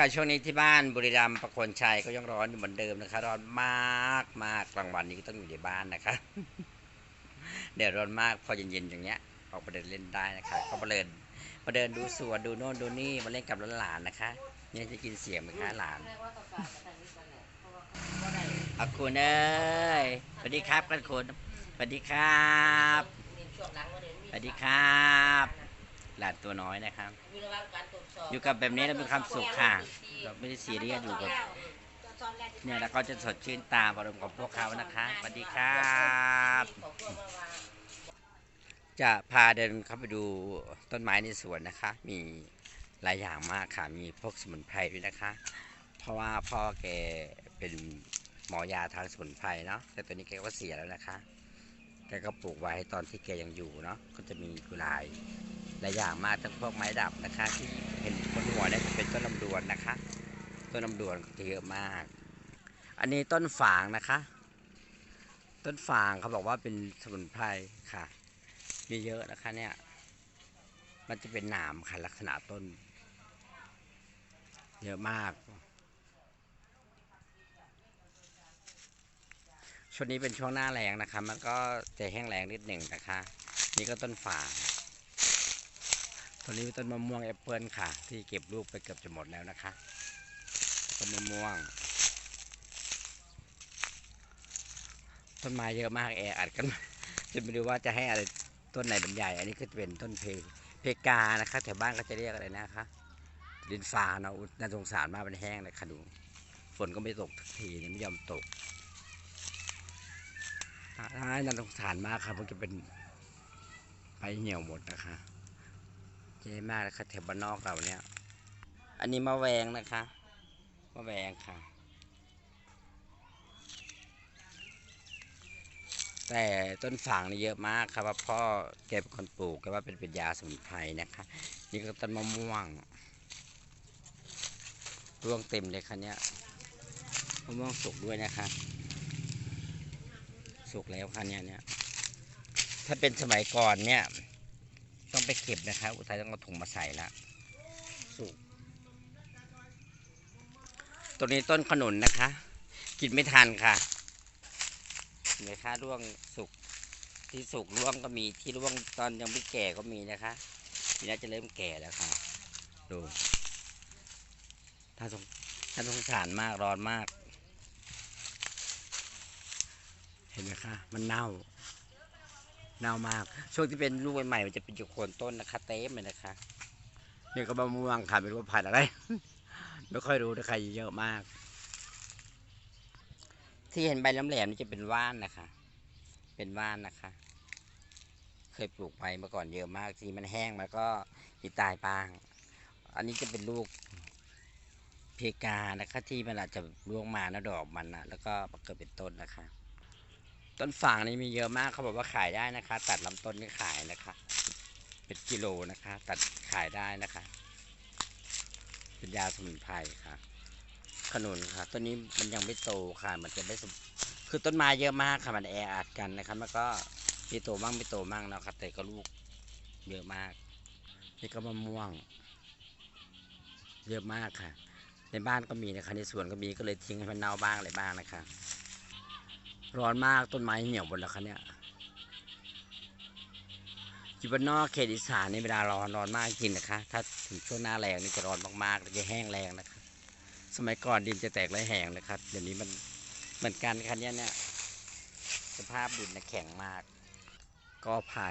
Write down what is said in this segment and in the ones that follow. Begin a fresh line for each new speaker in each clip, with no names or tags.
ค่ะช่วงนี้ที่บ้านบุรีรัมย์ประโคนชัยก็ยังร้อนอยู่เหมือนเดิมนะคะร้อนมากมากกลางวันนี้ก็ต้องอยู่ในบ้านนะคะเดี๋ยวร้อนมากพอเย็นๆอย่างเงี้ยออกมาเดินเล่นได้นะคะก็มาเดินมาเดินดูสวนดูโน่นดูนี่มาเล่นกับหลานๆนะคะเนี่ยจะกินเสียงไหมคะหลานอาคุณเอ้ยสวัสดีครับกันคุณสวัสดีครับสวัสดีครับ หลานตัวน้อยนะครับ อยู่กับแบบนี้เรามีความสุขค่ะเราไม่ได้ซีเรียสอยู่กับเนี่ยแล้วก็จะสดชื่นตามอารมณ์ของพวกเขานะคะสวัสดีครับจะพาเดินเข้าไปดูต้นไม้ในสวนนะคะ มีหลายอย่างมากค่ะ มีพวกสมุนไพรด้วยนะคะ เพราะว่าพ่อแกเป็นหมอยาทางสมุนไพรเนาะ แต่ตอนนี้แกก็เสียแล้วนะคะ แกก็ปลูกไว้ตอนที่แกยังอยู่เนาะ ก็จะมีกุหลาบ หลายอย่างมากทั้งพวกไม้ดับนะคะ ที่เห็นบนหัวเนี่ยจะเป็นต้นลำดวนนะคะ ต้นลำดวนเยอะมาก อันนี้ต้นฝางนะคะ ต้นฝางเขาบอกว่าเป็นสมุนไพรค่ะ มีเยอะนะคะเนี่ย มันจะเป็นหนามค่ะลักษณะต้น เยอะมากช่วงนี้เป็นช่วงหน้าแรงนะคะ มันก็จะแห้งแรงนิดหนึ่งนะคะ นี่ก็ต้นฝาง ต้นนี้ต้นมะม่วงแอปเปิลค่ะ ที่เก็บลูกไปเกือบจะหมดแล้วนะคะต้นมะม่วง ต้นไม้เยอะมากแออัดกันจะไม่รู้ว่าจะให้อะไรต้นไหนเป็นใหญ่อันนี้ก็จะเป็นต้นเพเพกานะคะแถวบ้านก็จะเรียกอะไรนะคะดินฟ้าเนาะน่าสงสารมากมันแห้งเลยค่ะดูฝนก็ไม่ตกทุกทีนี่ไม่ยอมตกน่าสงสารมากครับมันจะเป็นไปเหี่ยวหมดนะคะ เจ๊มากนะคะแถวบ้านนอกเราเนี่ย อันนี้มะแวงนะคะมะแวงค่ะ แต่ต้นฝางนี่เยอะมากครับว่าพ่อแกเป็นคนปลูกแกว่าเป็นเป็นยาสมุนไพรนะคะ นี่ก็ต้นมะม่วงร่วงเต็มเลยค่ะเนี่ยมะม่วงสุกด้วยนะคะ สุกแล้วค่ะเนี่ยเนี่ยถ้าเป็นสมัยก่อนเนี่ย ต้องไปเก็บนะคะอุทัยต้องเอาถุงมาใส่ละสุกตรงนี้ต้นขนุนนะคะ กินไม่ทันค่ะเห็นไหมคะร่วงสุกที่สุกร่วงก็มีที่ร่วงตอนยังไม่แก่ก็มีนะคะทีนี้จะเริ่มแก่แล้วค่ะ ดูถ้าสงถ้าสงสารมากร้อนมาก เห็นไหมคะ มันเน่า เน่ามาก ช่วงที่เป็นลูกใหม่ๆมันจะเป็นอยู่โคนต้นนะคะ เต็มเลยนะคะนี่ก็มะม่วงค่ะไม่รู้ว่าพันอะไร ไม่ค่อยรู้นะคะเยอะมาก ที่เห็นใบแหลมๆนี่จะเป็นว่านนะคะ เป็นว่านนะคะ เคยปลูกไปเมื่อก่อนเยอะมากทีมันแห้งแล้วก็มีตายบ้าง อันนี้จะเป็นลูกเพกานะคะ ที่มันอาจจะร่วงมานะดอกมันนะแล้วก็เกิดเป็นต้นนะคะ ต้นฝางนี่มีเยอะมากเขาบอกว่าขายได้นะคะ ตัดลำต้นนี่ขายนะคะ เป็นกิโลนะคะ ตัดขายได้นะคะ เป็นยาสมุนไพรค่ะขนุนค่ะต้นนี้มันยังไม่โตค่ะ มันจะไม่สมคือต้นไม้เยอะมากค่ะมันแออัดกันนะครับแล้วก็มีโตมั่งไม่โตมั่งเนาะครับแต่ก็ลูกเยอะมาก นี่ก็มะม่วง เยอะมากค่ะ ในบ้านก็มีนะคะในสวนก็มีก็เลยทิ้งให้มันเน่าบ้างอะไรบ้างนะคะ ร้อนมากต้นไม้เหี่ยวหมดแล้วคะเนี่ยอยู่บนนอกเขตอีสานในเวลาร้อนร้อนมากจริงนะคะ ถ้าถึงช่วงหน้าแรงนี่จะร้อนมากๆแล้วจะแห้งแรงนะคะสมัยก่อนดินจะแตกและแห้งนะครับเดี๋ยวนี้มันเหมือนกันคันนี้เนี่ยสภาพดินนะแข็งมาก ก็ไผ่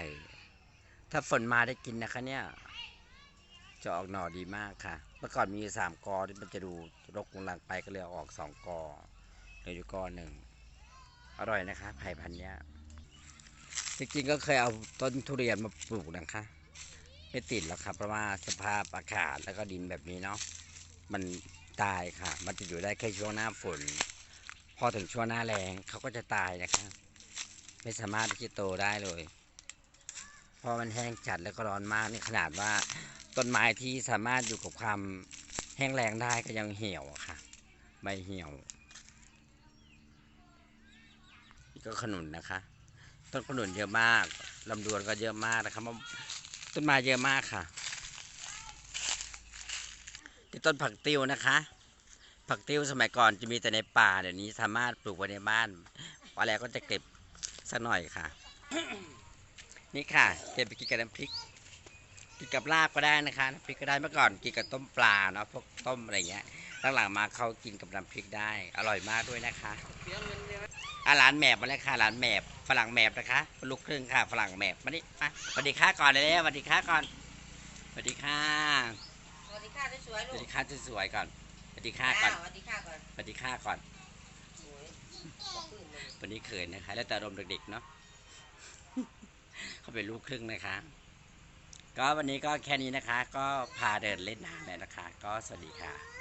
ถ้าฝนมาได้กินนะคะเนี่ยจะออกหน่อดีมากค่ะ เมื่อก่อนมีสามกอที่มันจะดูรกหลังไปก็เลยอออกสองกอเหลืออยู่กอหนึ่ง อร่อยนะคะไผ่พันธุ์เนี้ยจริงๆก็เคยเอาต้นทุเรียนมาปลูกนะคะ ไม่ติดหรอกครับเพราะว่าสภาพอากาศแล้วก็ดินแบบนี้เนาะมันตายค่ะ มันจะอยู่ได้แค่ช่วงหน้าฝน พอถึงช่วงหน้าแรงเขาก็จะตายนะคะ ไม่สามารถที่จะโตได้เลยเพราะมันแห้งจัดแล้วก็ร้อนมากนี่ขนาดว่าต้นไม้ที่สามารถอยู่กับความแห้งแรงได้ก็ยังเหี่ยวค่ะใบเหี่ยวนี่ ก็ขนุนนะคะ ต้นขนุนเยอะมากลำดวนก็เยอะมากนะครับต้นไม้เยอะมากค่ะที่ต้นผักติ้วนะคะ ผักติ้วสมัยก่อนจะมีแต่ในป่าเดี๋ยวนี้สามารถปลูกไว้ในบ้านอแล้วก็จะเก็บสักหน่อยค่ะ นี่ค่ะเก็บไปกินกับน้ำพริกกินกับลาบก็ได้นะคะน้ำพริกก็ได้เมื่อก่อนกินกับต้มปลาเนาะพวกต้มอะไรเงี้ย หลังๆมาเขากินกับน้ำพริกได้ อร่อยมากด้วยนะคะอะร้านแมบมาเลยค่ะร้านแมบฝรั่งแมบนะคะลูกครึ่งค่ะฝรั่งแมบมาดิมาสวัสดีค่ะก่อนเลยสวัสดีค่ะก่อนสวัสดีค่ะ
สวัสดีค่ะสวยๆ
ส
ลู
วัส
ก
ดีค่ะสวยๆก่อนสวัสดีค่ะก่อน
สวัสดีค่ะก่อน
สวัสดีค่ะก่อน
สวยขอบคุณเลย
วันนี้เขินนะคะ แล้วแต่อารมณ์เด็กๆเนาะ เขาเป็นลูกครึ่งนะคะ ก็วันนี้ก็แค่นี้นะคะ ก็พาเดินเล่นน้ำแล้วนะคะ ก็สวัสดีค่ะ